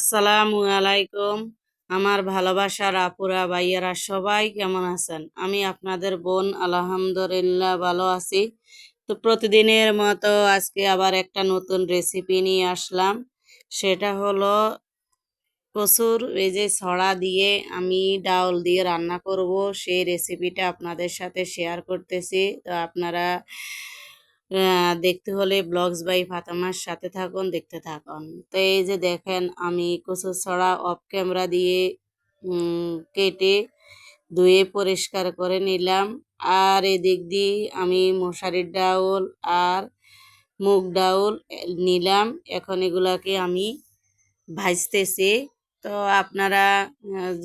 আসসালামু আলাইকুম। আমার ভালোবাসার আপুরা, ভাইয়ারা, সবাই কেমন আছেন? আমি আপনাদের বোন, আলহামদুলিল্লাহ ভালো আছি। তো প্রতিদিনের মতো আজকে আবার একটা নতুন রেসিপি নিয়ে আসলাম। সেটা হলো কচুর এই যে ছড়া দিয়ে আমি ডাউল দিয়ে রান্না করব, সেই রেসিপিটা আপনাদের সাথে শেয়ার করতেছি। তো আপনারা দেখতে হলে ব্লগস বাই ফাতেমার সাথে থাকুন, দেখতে থাকুন। তো এই যে দেখেন, আমি কচুর ছড়া অফ ক্যামেরা দিয়ে কেটে ধুয়ে পরিষ্কার করে নিলাম। আর এদিক দিয়ে আমি মশারির ডাউল আর মুগ ডাউল নিলাম। এখন এগুলাকে আমি ভাজতেছি। তো আপনারা,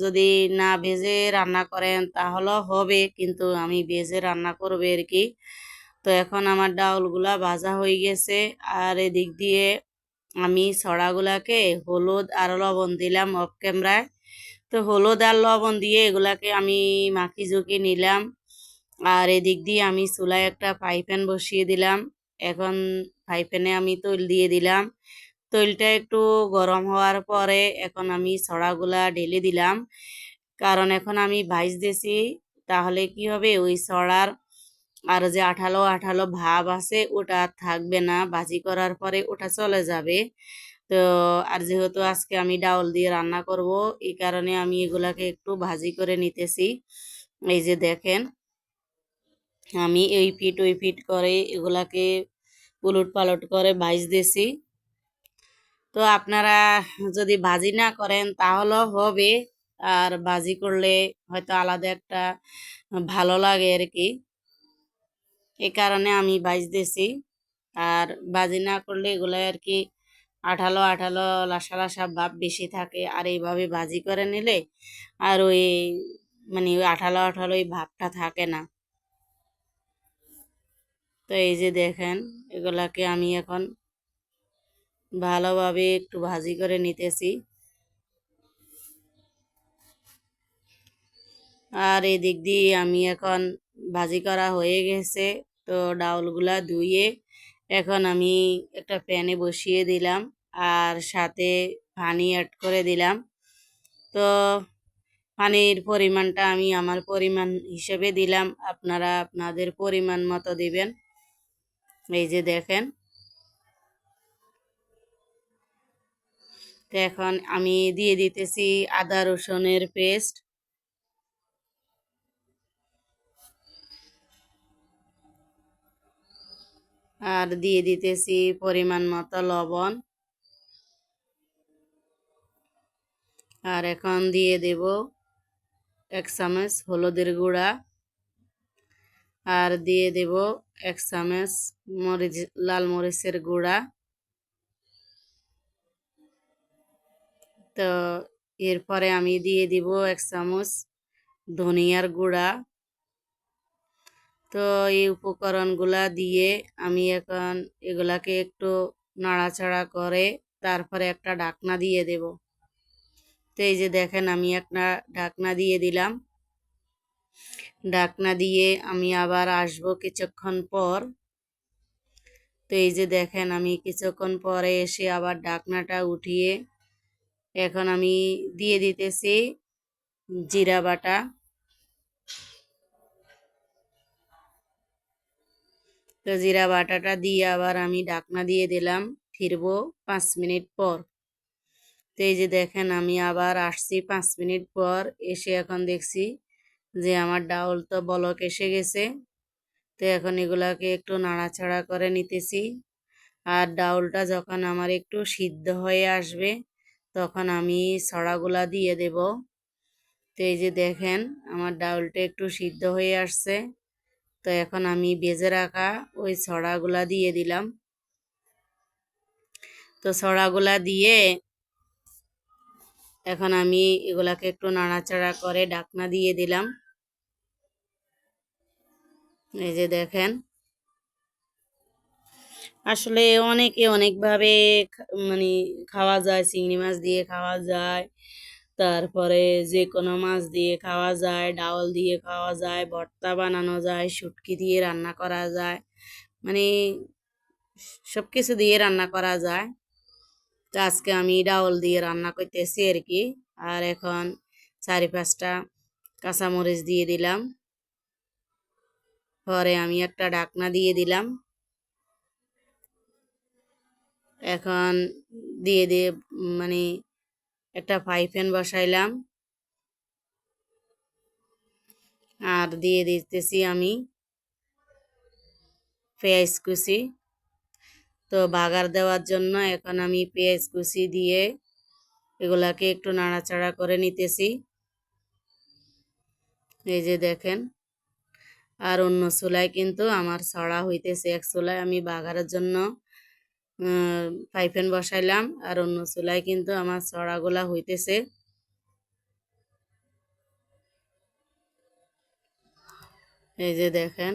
যদি না ভেজে রান্না করেন তাহলেও হবে, কিন্তু আমি ভেজে রান্না করব আর কি। তো এখন আমার ডাউলগুলা ভাজা হয়ে গেছে। আর এদিক দিয়ে আমি ছড়াগুলাকে হলুদ আর লবণ দিলাম অফ ক্যামেরায় তো হলুদ আর লবণ দিয়ে এগুলাকে আমি মাখি ঝুঁকি নিলাম। আর এদিক দিয়ে আমি চুলায় একটা ফ্রাই প্যান বসিয়ে দিলাম। এখন ফ্রাই প্যানে আমি তৈল দিয়ে দিলাম। তৈলটা একটু গরম হওয়ার পরে এখন আমি ছড়াগুলা ঢেলে দিলাম। কারণ এখন আমি ভাইজ দিয়েছি তাহলে কি হবে? ওই ছড়ার আর যে আঠালো আঠালো ভাব আছে, ওটা থাকবে না। ভাজি করার পরে ওটা চলে যাবে। তো আর যেহেতু আজকে আমি ডাউল দিয়ে রান্না করব, এই কারণে আমি এগুলাকে একটু ভাজি করে নিতেছি। এই যে দেখেন, আমি এই ফিট ওই ফিট করে এগুলাকে উলট পালট করে ভাজ দিয়েছি তো আপনারা যদি ভাজি না করেন, তাহলেও হবে। আর ভাজি করলে হয়তো আলাদা একটা ভালো লাগে আর কি। এই কারণে আমি ভাজতেছি আর ভাজি না করলে এগুলো আর কি আঠালো আঠালো লাসা লাসা ভাব বেশি থাকে। আর এইভাবে ভাজি করে নিলে আর ওই মানে ওই আঠালো আঠালো ওই ভাবটা থাকে না। তো এই যে দেখেন, এগুলাকে আমি এখন ভালোভাবে একটু ভাজি করে নিতেছি। আর এই দিক দিয়ে আমি এখন ভাজি করা হয়ে গেছে। তো ডাউলগুলা ধুয়ে এখন আমি একটা প্যানে বসিয়ে দিলাম আর সাথে পানি অ্যাড করে দিলাম। তো পানির পরিমাণটা আমি আমার পরিমাণ হিসেবে দিলাম। আপনারা আপনাদের পরিমাণ মতো দিবেন। এই যে দেখেন। তো এখন আমি দিয়ে দিতেছি আদা রসুনের পেস্ট আর দিয়ে দিতেছি পরিমাণ মতো লবণ। আর এখন দিয়ে দেব এক চামচ হলুদের গুঁড়া। আর দিয়ে দেব এক চামচ মরিচ, লাল মরিচের গুঁড়া। তো এরপরে আমি দিয়ে দিব এক চামচ ধনিয়ার গুঁড়া। তো এই উপকরণগুলা দিয়ে আমি এখন এগুলাকে একটু নাড়াচাড়া করে তারপরে একটা ঢাকনা দিয়ে দেব। তো এই যে দেখেন আমি একটা ঢাকনা দিয়ে দিলাম। ঢাকনা দিয়ে আমি আবার আসব কিছুক্ষণ পর। তো এই যে দেখেন আমি কিছুক্ষণ পরে এসে আবার ঢাকনাটা উঠিয়ে এখন আমি দিয়ে দিতেছি জিরা বাটা। তো জিরা বাটাটা দিয়ে আবার আমি ডাকনা দিয়ে দিলাম, ফিরবো পাঁচ মিনিট পর। তো এই যে দেখেন আমি আবার আসছি পাঁচ মিনিট পর, এসে এখন দেখছি যে আমার ডাউল তো বলক এসে গেছে। তো এখন এগুলাকে একটু নাড়াচাড়া করে নিতেছি। আর ডাউলটা যখন আমার একটু সিদ্ধ হয়ে আসবে, তখন আমি ছড়াগুলা দিয়ে দেব। তো এই যে দেখেন, আমার ডাউলটা একটু সিদ্ধ হয়ে আসছে। তো এখন আমি বেজে রাখা ওই ছড়াগুলা দিয়ে দিলাম। তো ছড়াগুলা দিয়ে এখন আমি এগুলাকে একটু নাড়াচাড়া করে ডাকনা দিয়ে দিলাম। এই যে দেখেন। আসলে অনেকে অনেকভাবে মানে খাওয়া যায়, চিংড়ি মাছ দিয়ে খাওয়া যায়। তারপরে যে কোনো মাছ দিয়ে খাওয়া যায়, ডাউল দিয়ে খাওয়া যায়, ভর্তা বানানো যায়, শুটকি দিয়ে রান্না করা যায় মানে সব কিছু দিয়ে রান্না করা যায়। তো আজকে আমি ডাউল দিয়ে রান্না করতেছি আর কি। আর এখন চারি পাঁচটা কাঁচামরিচ দিয়ে দিলাম। পরে আমি একটা ডাকনা দিয়ে দিলাম। এখন দিয়ে দিয়ে মানে একটা ফ্রাই প্যান বসাইলাম। আর দিয়ে দিতেছি আমি পেঁয়াজ কুচি। তো বাগার দেওয়ার জন্য এখন আমি পেঁয়াজ কুচি দিয়ে এগুলাকে একটু নাড়াচাড়া করে নিতেছি। এই যে দেখেন, আর অন্য চুলায় কিন্তু আমার ছড়া হইতেছে। এক চুলায় আমি বাগারের জন্য পাইপেন বসাইলাম আর অন্য চুলায় কিন্তু আমার ছড়াগুলা হইতেছে। এই যে দেখেন,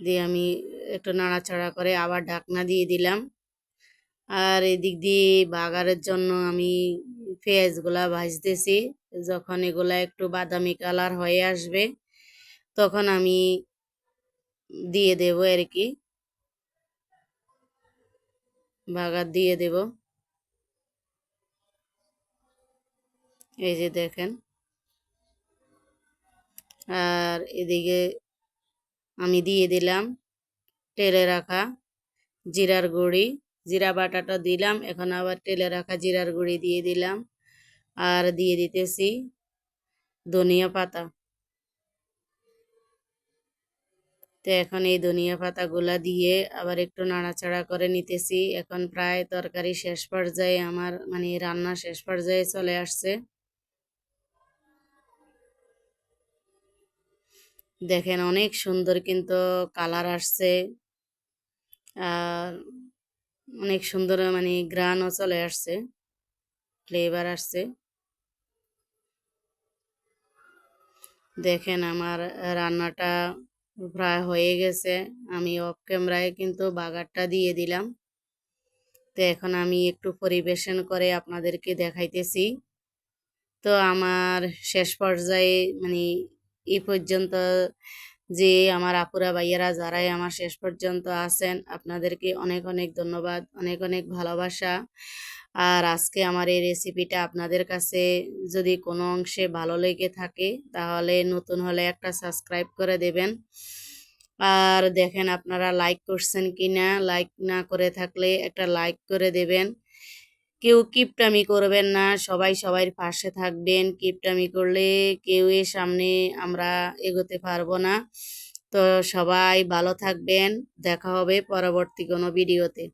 দিয়ে আমি একটু নাড়াচাড়া করে আবার ঢাকনা দিয়ে দিলাম। আর এদিক দিয়ে বাগারের জন্য আমি পেঁয়াজগুলা ভাজতেছি। যখন এগুলা একটু বাদামি কালার হয়ে আসবে, তখন আমি দিয়ে দেব আর কি। বাগার দিয়ে দেব। এই যে দেখেন। আর এদিকে আমি দিয়ে দিলাম টেলে রাখা জিরার গুঁড়ি। জিরা বাটাটা দিলাম, এখন আবার টেলে রাখা জিরার গুঁড়ি দিয়ে দিলাম। আর দিয়ে দিতেছি ধনিয়া পাতা। তো এখন এই ধনিয়া পাতাগুলা দিয়ে আবার একটু নাড়াচাড়া করে নিতেছি। এখন প্রায় তরকারি শেষ পর্যায়ে আমার মানে রান্না শেষ পর্যায়ে চলে আসছে। দেখেন অনেক সুন্দর কিন্তু কালার আসছে। আর অনেক সুন্দর মানে গ্রানও চলে আসছে, ফ্লেভার আসছে। দেখেন আমার রান্নাটা প্রায় হয়ে গেছে। আমি অফ ক্যামেরায় কিন্তু বাগারটা দিয়ে দিলাম। তো এখন আমি একটু পরিবেশন করে আপনাদেরকে দেখাইতেছি। তো আমার শেষ পর্যায়ে মানে এই পর্যন্ত যে আমার আপুরা ভাইয়েরা যারাই আমার শেষ পর্যন্ত আছেন, আপনাদেরকে অনেক অনেক ধন্যবাদ, অনেক অনেক ভালোবাসা। আর আজকে আমার এই রেসিপিটা আপনাদের কাছে যদি কোনো অংশে ভালো লেগে থাকে, তাহলে নতুন হলে একটা সাবস্ক্রাইব করে দেবেন। আর দেখেন আপনারা লাইক করছেন কি না লাইক না করে থাকলে একটা লাইক করে দেবেন। কেউ কিপটামি করবেন না, সবাই সবাই পাশে থাকবেন। কিপটামি করলে কেউ এর সামনে আমরা এগোতে পারব না। তো সবাই ভালো থাকবেন। দেখা হবে পরবর্তী কোনো ভিডিওতে।